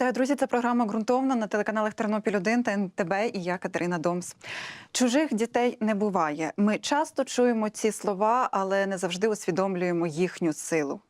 Вітаю, друзі! Це програма ґрунтовна на телеканалах Тернопіль 1 та НТБ і я Катерина Домс. Чужих дітей не буває. Ми часто чуємо ці слова, але не завжди усвідомлюємо їхню силу.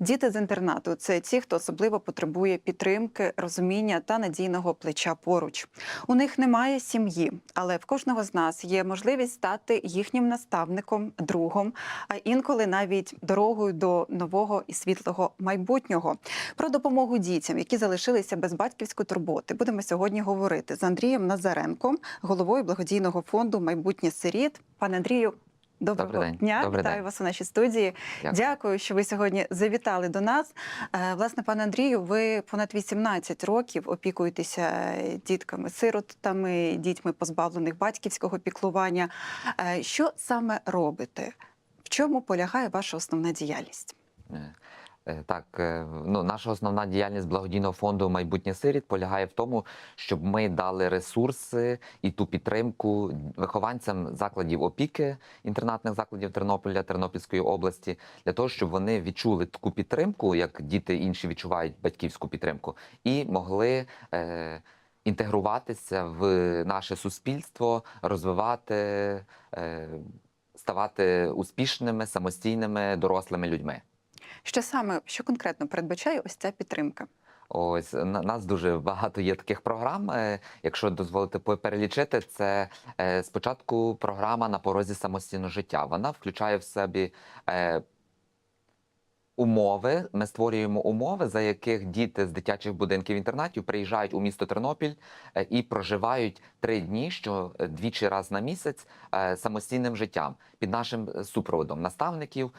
Діти з інтернату це ті, хто особливо потребує підтримки, розуміння та надійного плеча поруч. У них немає сім'ї, але в кожного з нас є можливість стати їхнім наставником, другом, а інколи навіть дорогою до нового і світлого майбутнього. Про допомогу дітям, які залишилися без батьківської турботи, будемо сьогодні говорити з Андрієм Назаренком, головою благодійного фонду Майбутнє сиріт. Пане Андрію. Доброго Добрий день. дня, Добрий вітаю день. вас у нашій студії. Дякую. Дякую, що ви сьогодні завітали до нас. Е, Власне, пане Андрію, ви понад 18 років опікуєтеся е, дітками-сиротами, дітьми позбавлених батьківського піклування. Е, Що саме робите? В чому полягає ваша основна діяльність? Е, Так, е, ну наша основна діяльність благодійного фонду майбутнє сиріт полягає в тому, щоб ми дали ресурси і ту підтримку вихованцям закладів опіки інтернатних закладів Тернополя Тернопільської області для того, щоб вони відчули таку підтримку, як діти інші відчувають батьківську підтримку, і могли. Е, Інтегруватися в наше суспільство, розвивати, е, ставати успішними, самостійними дорослими людьми. Що саме, що конкретно передбачає ось ця підтримка? Ось на нас дуже багато є таких програм. Е, Якщо дозволити перелічити, це е, спочатку програма на порозі самостійного життя. Вона включає в собі е, умови. Ми створюємо умови, за яких діти з дитячих будинків інтернатів приїжджають у місто Тернопіль е, і проживають три дні, що е, двічі раз на місяць е, самостійним життям під нашим супроводом наставників,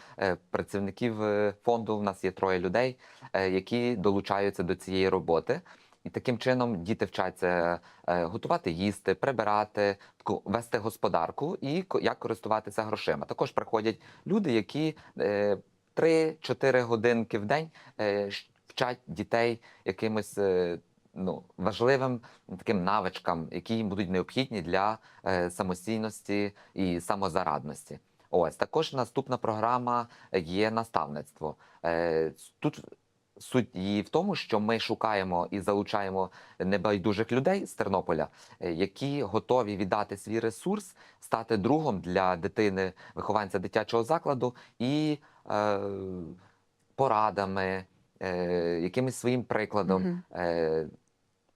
працівників фонду. У нас є троє людей, які долучаються до цієї роботи. І таким чином діти вчаться готувати їсти, прибирати, вести господарку і як користуватися грошима. Також приходять люди, які 3-4 годинки в день е, вчать дітей якимось е, ну, важливим таким навичкам, які їм будуть необхідні для е, самостійності і самозарадності. Ось також наступна програма є наставництво. Тут суть її в тому, що ми шукаємо і залучаємо небайдужих людей з Тернополя, е, які готові віддати свій ресурс, стати другом для дитини, вихованця дитячого закладу і е, порадами, е, якимось своїм прикладом е,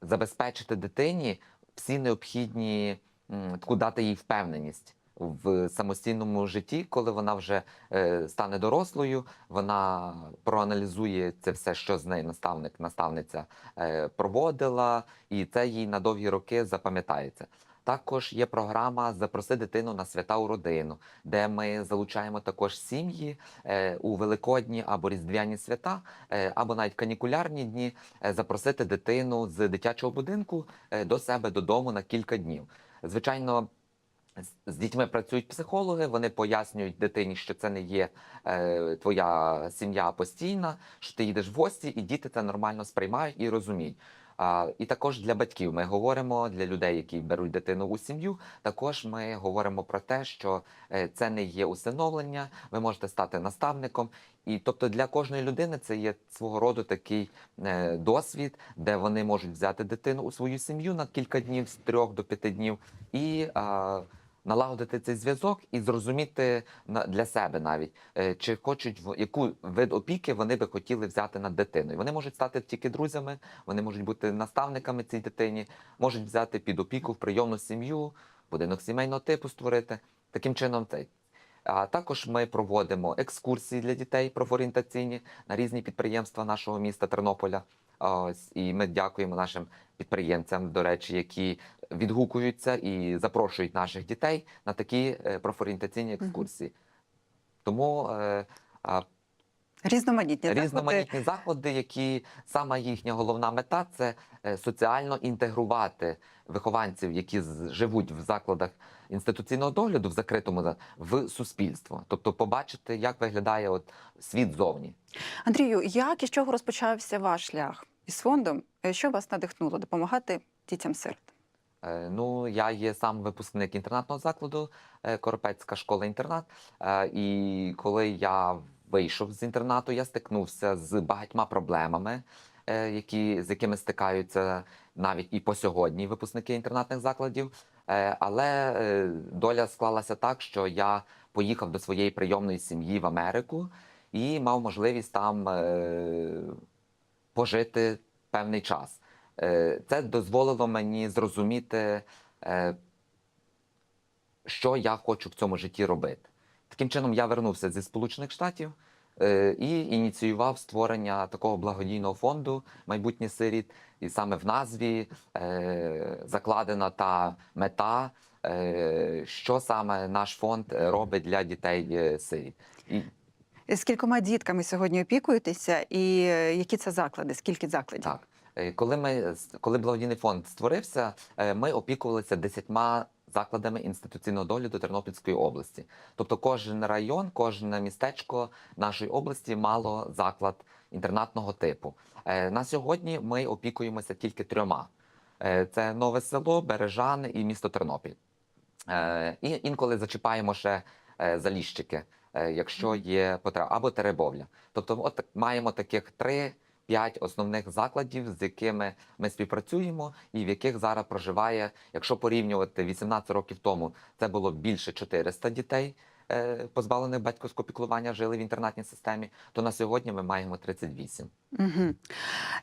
забезпечити дитині всі необхідні м, таку дати їй впевненість в самостійному житті, коли вона вже е, стане дорослою, вона проаналізує це все, що з нею наставник, наставниця е, проводила, і це їй на довгі роки запам'ятається. Також є програма Запроси дитину на свята у родину, де ми залучаємо також сім'ї е, у великодні або різдвяні свята, або навіть канікулярні дні, запросити дитину з дитячого будинку до себе додому на кілька днів. Звичайно, з- дітьми працюють психологи, вони пояснюють дитині, що це не є е, твоя сім'я постійна, що ти їдеш в гості, і діти це нормально сприймають і розуміють. А, і також для батьків ми говоримо для людей, які беруть дитину у сім'ю. Також ми говоримо про те, що е, це не є усиновлення. Ви можете стати наставником. І тобто для кожної людини це є свого роду такий е, досвід, де вони можуть взяти дитину у свою сім'ю на кілька днів, з трьох до п'яти днів, і а, налагодити цей зв'язок і зрозуміти для себе навіть, е, чи хочуть яку вид опіки вони би хотіли взяти над дитиною. Вони можуть стати тільки друзями, вони можуть бути наставниками цій дитині, можуть взяти під опіку в прийомну сім'ю, будинок сімейного типу створити. Таким чином, цей. А також ми проводимо екскурсії для дітей профорієнтаційні на різні підприємства нашого міста Тернополя. Ось і ми дякуємо нашим підприємцям, до речі, які відгукуються і запрошують наших дітей на такі е, профорієнтаційні екскурсії. Тому е, а, Різноманітні заходи. різноманітні заходи, які сама їхня головна мета це е, соціально інтегрувати вихованців, які живуть в закладах інституційного догляду в закритому за- в суспільство, тобто побачити, як виглядає от світ зовні. Андрію, як і з чого розпочався ваш шлях із фондом? Е, Що вас надихнуло допомагати дітям сирот? Е, Ну, я є сам випускник інтернатного закладу, е, Коропецька школа-інтернат. Е, І коли я вийшов з інтернату, я стикнувся з багатьма проблемами. які, з якими стикаються навіть і по сьогодні випускники інтернатних закладів. Але доля склалася так, що я поїхав до своєї прийомної сім'ї в Америку і мав можливість там пожити певний час. Е, Це дозволило мені зрозуміти, е, що я хочу в цьому житті робити. Таким чином, я вернувся зі Сполучених Штатів е, і ініціював створення такого благодійного фонду майбутнє сиріт. І саме в назві закладена та мета, що саме наш фонд робить для дітей сиріт. З кількома дітками сьогодні опікуєтеся, і які це заклади? Скільки закладів? Так, коли ми коли благодійний фонд створився, е, ми опікувалися десятьма закладами інституційного догляду Тернопільської області. Тобто, кожен район, кожне містечко нашої області мало заклад інтернатного типу. Е, На сьогодні ми опікуємося тільки трьома: Е, це нове село, Бережани і місто Тернопіль. Е, І інколи зачіпаємо ще е, заліщики, е, якщо є потреба, або теребовля. Тобто, от маємо таких три. П'ять основних закладів, з якими ми співпрацюємо, і в яких зараз проживає, якщо порівнювати 18 років тому, це було більше 400 дітей, позбавлених батьківського піклування, жили в інтернатній системі. То на сьогодні ми маємо 38. Угу.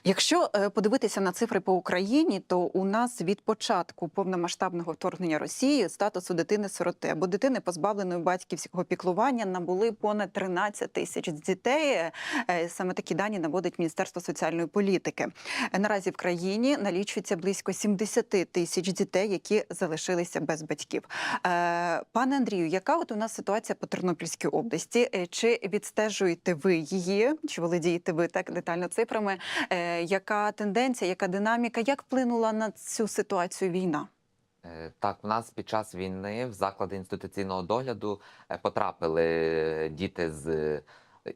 Якщо е, подивитися на цифри по Україні, то у нас від початку повномасштабного вторгнення Росії статусу дитини-сироти або дитини, позбавленої батьківського піклування, набули понад 13 тисяч дітей. Е, Саме такі дані наводить Міністерство соціальної політики. Е, Наразі в країні налічується близько 70 тисяч дітей, які залишилися без батьків. Е, Пане Андрію, яка от у нас ситуація по Тернопільській області? Е, Чи відстежуєте ви її? Чи володієте ви так детально цифрами? Е, Яка тенденція, яка динаміка? Як вплинула на цю ситуацію війна? Е, Так, в нас під час війни в заклади інституційного догляду потрапили діти з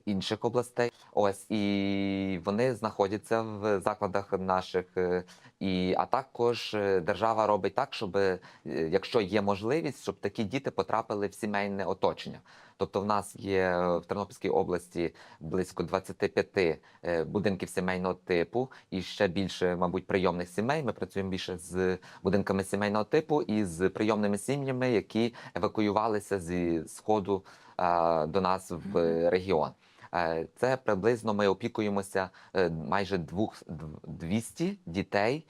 інших областей. Ось і вони знаходяться в закладах наших. е, І а також е, держава робить так, щоб е, якщо є можливість, щоб такі діти потрапили в сімейне оточення. Тобто, в нас є е, в Тернопільській області близько 25 е, будинків сімейного типу, і ще більше, мабуть, прийомних сімей. Ми працюємо більше з будинками сімейного типу і з прийомними сім'ями, які евакуювалися зі сходу е, до нас в регіон. Це приблизно ми опікуємося майже двох дв- 200 дітей,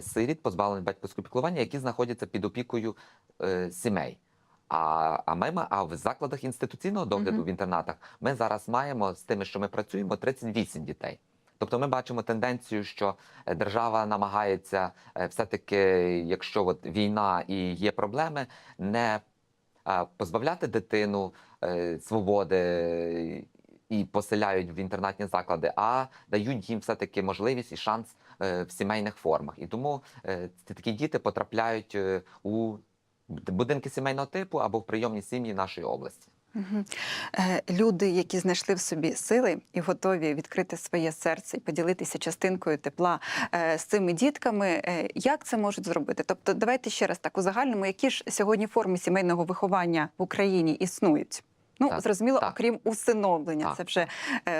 сиріт, позбавлених батьківського піклування, які знаходяться під опікою сімей. А, а ми а в закладах інституційного догляду Мгм. в інтернатах ми зараз маємо з тими, що ми працюємо, 38 дітей. Тобто ми бачимо тенденцію, що е, держава намагається е, все-таки, якщо от війна і є проблеми, не позбавляти дитину е, свободи і поселяють в інтернатні заклади, а дають їм все-таки можливість і шанс в сімейних формах. І тому ці такі діти потрапляють у будинки сімейного типу або в прийомні сім'ї нашої області. Е, Люди, які знайшли в собі сили і готові відкрити своє серце і поділитися частинкою тепла е, з цими дітками, е, як це можуть зробити? Тобто, давайте ще раз так у загальному, які ж сьогодні форми сімейного виховання в Україні існують? Ну, Так, зрозуміло, так. окрім усиновлення, Так, це вже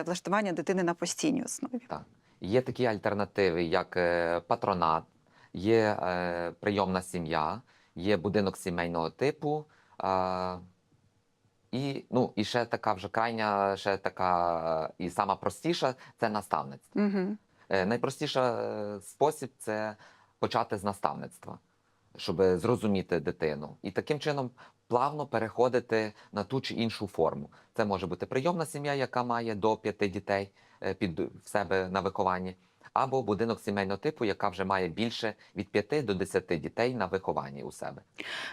влаштування дитини на постійній основі. Так. Є такі альтернативи, як патронат, є прийомна сім'я, є будинок сімейного типу. Е, і, ну, і ще така вже крайня, ще така і сама простіша це наставництво. Угу. Е, найпростіша е, спосіб це почати з наставництва, щоб зрозуміти дитину. І таким чином плавно переходити на ту чи іншу форму. Це може бути прийомна сім'я, яка має до п'яти дітей е, під в себе на вихованні, або будинок сімейного типу, яка вже має більше від 5 до 10 дітей на вихованні у себе.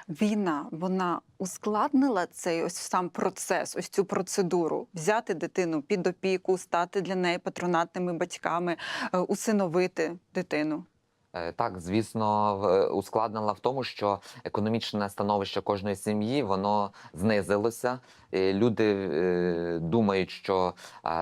Війна вона ускладнила цей ось сам процес, ось цю процедуру взяти дитину під опіку, стати для неї патронатними батьками, е, усиновити дитину. Е, Так, звісно, е, ускладнила в тому, що економічне становище кожної сім'ї воно знизилося. Люди думають, що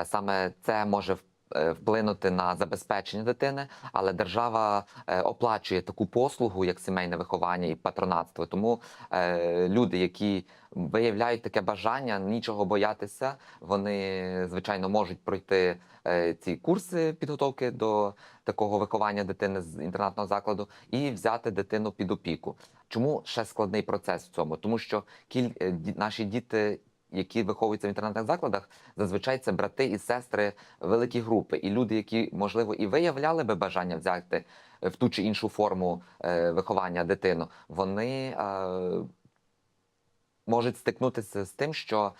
саме це може в- е, вплинути на забезпечення дитини, але держава е, оплачує таку послугу, як сімейне виховання і патронатство. Тому е, люди, які виявляють таке бажання, нічого боятися, вони звичайно можуть пройти е, ці курси підготовки до такого виховання дитини з інтернатного закладу і взяти дитину під опіку. Чому ще складний процес в цьому? Тому що кіль... е, наші діти. Які виховуються в інтернатних закладах, зазвичай це брати і сестри великі групи, і люди, які можливо і виявляли би бажання взяти е, в ту чи іншу форму е, виховання дитину, вони е, можуть стикнутися з тим, що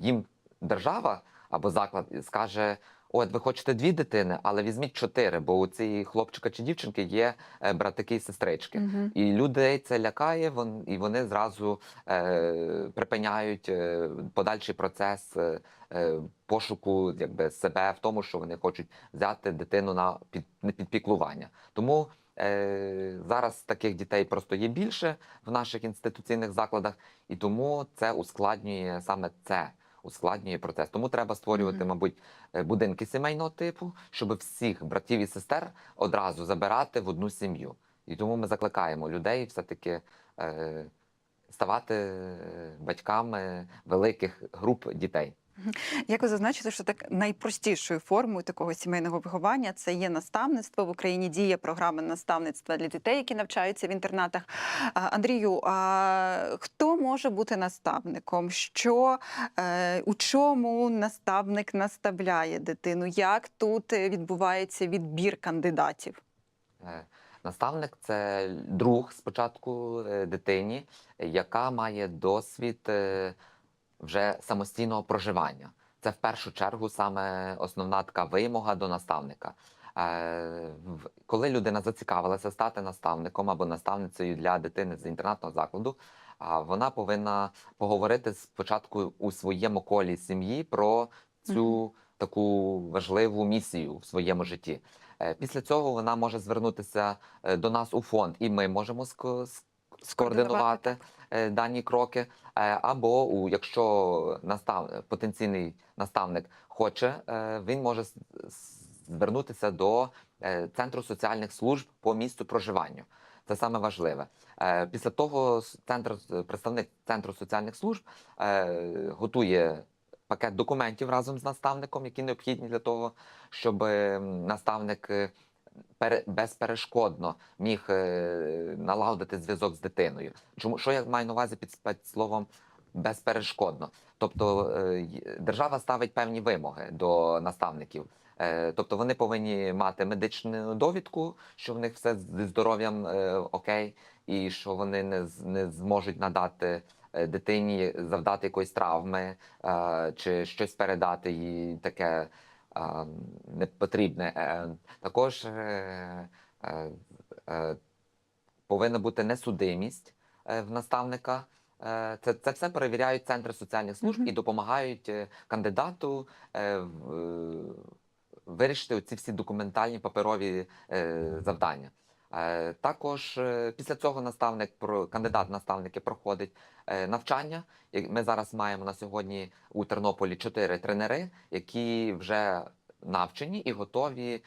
їм держава або заклад скаже: от ви хочете дві дитини, але візьміть чотири, бо у цієї хлопчика чи дівчинки є е, братики і сестрички. Мгм. І людей це лякає, вон, і вони зразу е, припиняють е, подальший процес е, е, пошуку якби, себе в тому, що вони хочуть взяти дитину на під, на підпіклування. Тому е, зараз таких дітей просто є більше в наших інституційних закладах, і тому це ускладнює саме це. Ускладнює процес. Тому треба створювати, мабуть, е, будинки сімейного типу, щоб всіх братів і сестер одразу забирати в одну сім'ю. І тому ми закликаємо людей все-таки е, ставати е, батьками великих груп дітей. Як ви зазначили, що так найпростішою формою такого сімейного виховання це є наставництво. В Україні діє програма наставництва для дітей, які навчаються в інтернатах. Андрію, а хто може бути наставником? Що е, у чому наставник наставляє дитину? Як тут відбувається відбір кандидатів? Е, Наставник це друг спочатку е, дитині, яка має досвід вже самостійного проживання. Це в першу чергу саме основна така вимога до наставника. Е, Коли людина зацікавилася стати наставником або наставницею для дитини з інтернатного закладу, вона повинна поговорити спочатку у своєму колі сім'ї про цю таку важливу місію в своєму житті. Е, Після цього вона може звернутися е, до нас у фонд, і ми можемо скоординувати е, дані кроки. Е, Або у якщо настав потенційний наставник хоче, е, він може звернутися до центру соціальних служб по місту проживання. Це саме важливе. Після того центр представник центру соціальних служб готує пакет документів разом з наставником, які необхідні для того, щоб наставник безперешкодно міг е, налагодити зв'язок з дитиною. Чому що я маю на увазі під спецсловом безперешкодно? Тобто е, держава ставить певні вимоги до наставників. Е, Тобто вони повинні мати медичну довідку, що в них все зі здоров'ям окей, і що вони не, не зможуть надати дитині завдати якоїсь травми чи щось передати їй таке е, непотрібне. Е, Також е, е, е, повинна бути несудимість в наставника. Це, це все перевіряють центри соціальних служб Мгм. і допомагають кандидату вирішити ці всі документальні паперові завдання. Е, Також е, після цього наставник кандидат наставники проходить е, навчання. Ми зараз маємо на сьогодні у Тернополі чотири тренери, які вже навчені і готові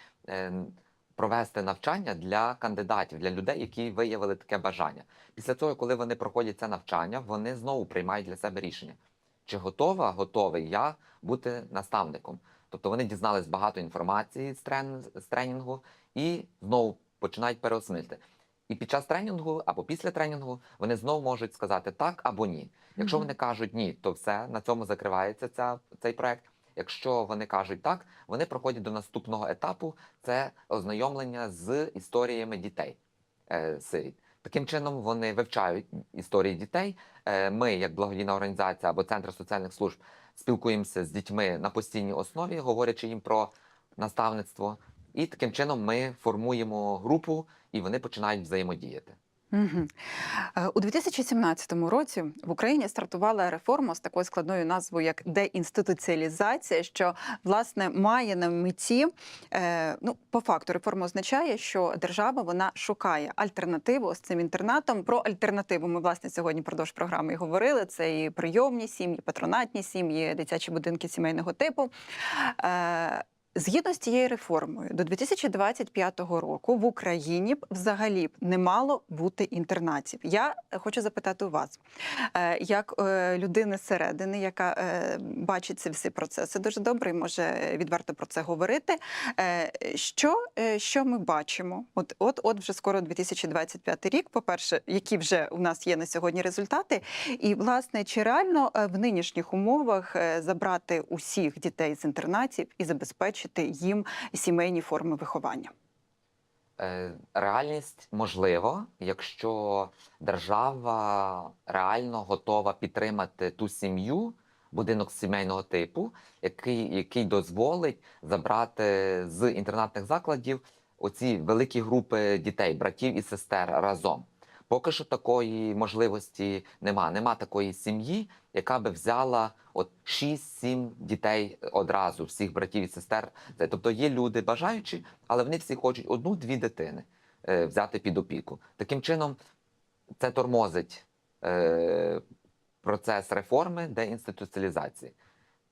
провести навчання для кандидатів, для людей, які виявили таке бажання. Після того, коли вони проходять це навчання, вони знову приймають для себе рішення, чи готова, готовий я бути наставником. Тобто вони дізнались багато інформації з тренінгу і знову починають переосмислити. І під час тренінгу або після тренінгу вони знову можуть сказати так або ні. Якщо вони кажуть ні, то все на цьому закривається ця, цей проект. Якщо вони кажуть так, вони проходять до наступного етапу це ознайомлення з історіями дітей е, сиріт. Таким чином вони вивчають історії дітей. Е, Ми, як благодійна організація або центр соціальних служб, спілкуємося з дітьми на постійній основі, говорячи їм про наставництво. І таким чином ми формуємо групу, і вони починають взаємодіяти. Е, У 2017 році в Україні стартувала реформа з такою складною назвою як деінституціалізація, що власне має на меті. е, Ну, по факту, реформа означає, що держава вона шукає альтернативу з цим інтернатом. Про альтернативу ми власне сьогодні продовж програми і говорили. Це і прийомні сім'ї, патронатні сім'ї, дитячі будинки сімейного типу. Е, Згідно з цією реформою, до 2025 року в Україні б взагалі б не мало бути інтернатів. Я хочу запитати у вас, е, як е, людини зсередини, яка е, бачить всі процеси дуже добре і може відверто про це говорити. е, Що, е, що ми бачимо? От, от, от вже скоро 2025 рік. По-перше, які вже у нас є на сьогодні результати, і власне чи реально е, в нинішніх умовах е, забрати усіх дітей з інтернатів і забезпечити їм сімейні форми виховання? Е, Реальність можливо, якщо держава реально готова підтримати ту сім'ю, будинок сімейного типу, який, який дозволить забрати з інтернатних закладів оці великі групи дітей, братів і сестер разом. Поки що такої можливості нема. Нема такої сім'ї, яка би взяла от 6-7 дітей одразу, всіх братів і сестер. Тобто є люди бажаючі, але вони всі хочуть одну-дві дитини е, взяти під опіку. Таким чином, це тормозить е, процес реформи деінституціалізації.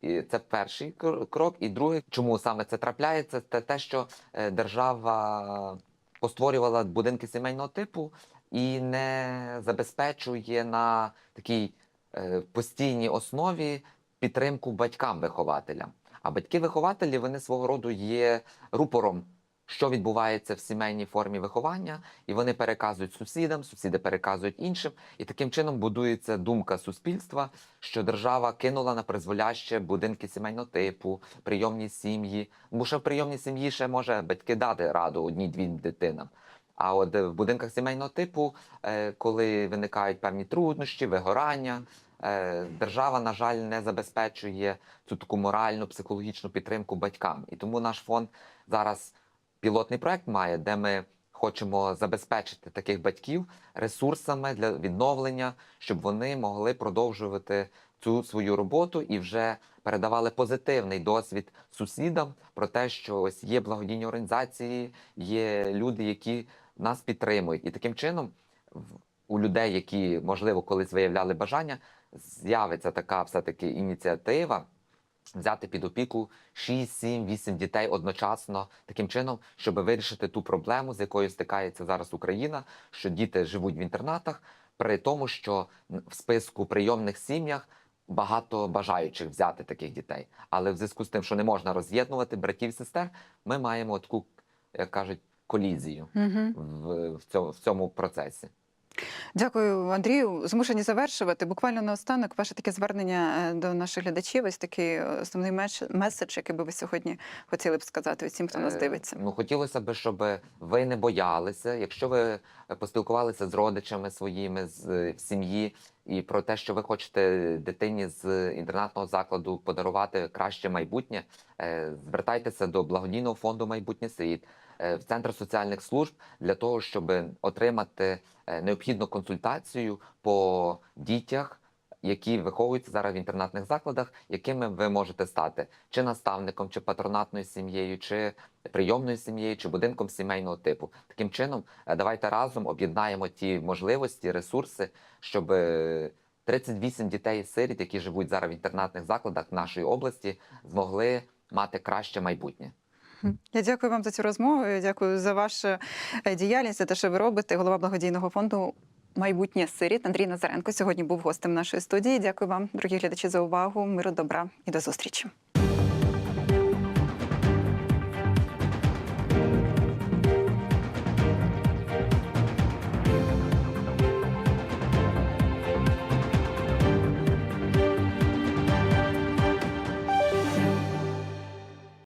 І це перший кр- крок. І другий, чому саме це трапляється, це те, що е, держава постворювала будинки сімейного типу і не забезпечує на такій е, постійній основі підтримку батькам-вихователям. А батьки-вихователі вони свого роду є рупором, що відбувається в сімейній формі виховання, і вони переказують сусідам, сусіди переказують іншим. І таким чином будується думка суспільства, що держава кинула на призволяще будинки сімейного типу, прийомні сім'ї. Бо ще в прийомній сім'ї ще може батьки дати раду одній-дві дитинам. А от е, в будинках сімейного типу, е, коли виникають певні труднощі, вигорання, е, держава, на жаль, не забезпечує цю таку моральну, психологічну підтримку батькам. І тому наш фонд зараз пілотний проект має, де ми хочемо забезпечити таких батьків ресурсами для відновлення, щоб вони могли продовжувати цю свою роботу і вже передавали позитивний досвід сусідам про те, що ось є благодійні організації, є люди, які нас підтримують, і таким чином у людей, які можливо колись виявляли бажання, з'явиться така все таки ініціатива взяти під опіку 6, 7, 8 дітей одночасно, таким чином, щоб вирішити ту проблему, з якою стикається зараз Україна, що діти живуть в інтернатах, при тому, що в списку прийомних сім'ях багато бажаючих взяти таких дітей. Але в зв'язку з тим, що не можна роз'єднувати братів і сестер, ми маємо таку, як кажуть, колізію Угу. в, в, цьому, в цьому процесі. Дякую, Андрію. Змушені завершувати. Буквально наостанок ваше таке звернення е, до наших глядачів. Ось такий основний меч- меседж, який би ви сьогодні хотіли б сказати усім, хто нас Е, дивиться. Ну хотілося б, щоб ви не боялися. Якщо ви е, поспілкувалися з родичами своїми з в сім'ї і про те, що ви хочете дитині з інтернатного закладу подарувати краще майбутнє, е, звертайтеся до благодійного фонду майбутнє сиріт е, в центр соціальних служб для того, щоб отримати е, необхідну консультацію по дітях. Які виховуються зараз в інтернатних закладах, якими ви можете стати чи наставником, чи патронатною сім'єю, чи прийомною сім'єю, чи будинком сімейного типу. Таким чином, е, давайте разом об'єднаємо ті можливості, ресурси, щоб е, 38 дітей сиріт, які живуть зараз в інтернатних закладах нашої області, змогли мати краще майбутнє. Я дякую вам за цю розмову. я Дякую за вашу е, діяльність, за те, що ви робите. Голова благодійного фонду. Майбутнє сиріт Андрій Назаренко сьогодні був гостем нашої студії. Дякую вам, дорогі глядачі, за увагу. Миру добра і до зустрічі.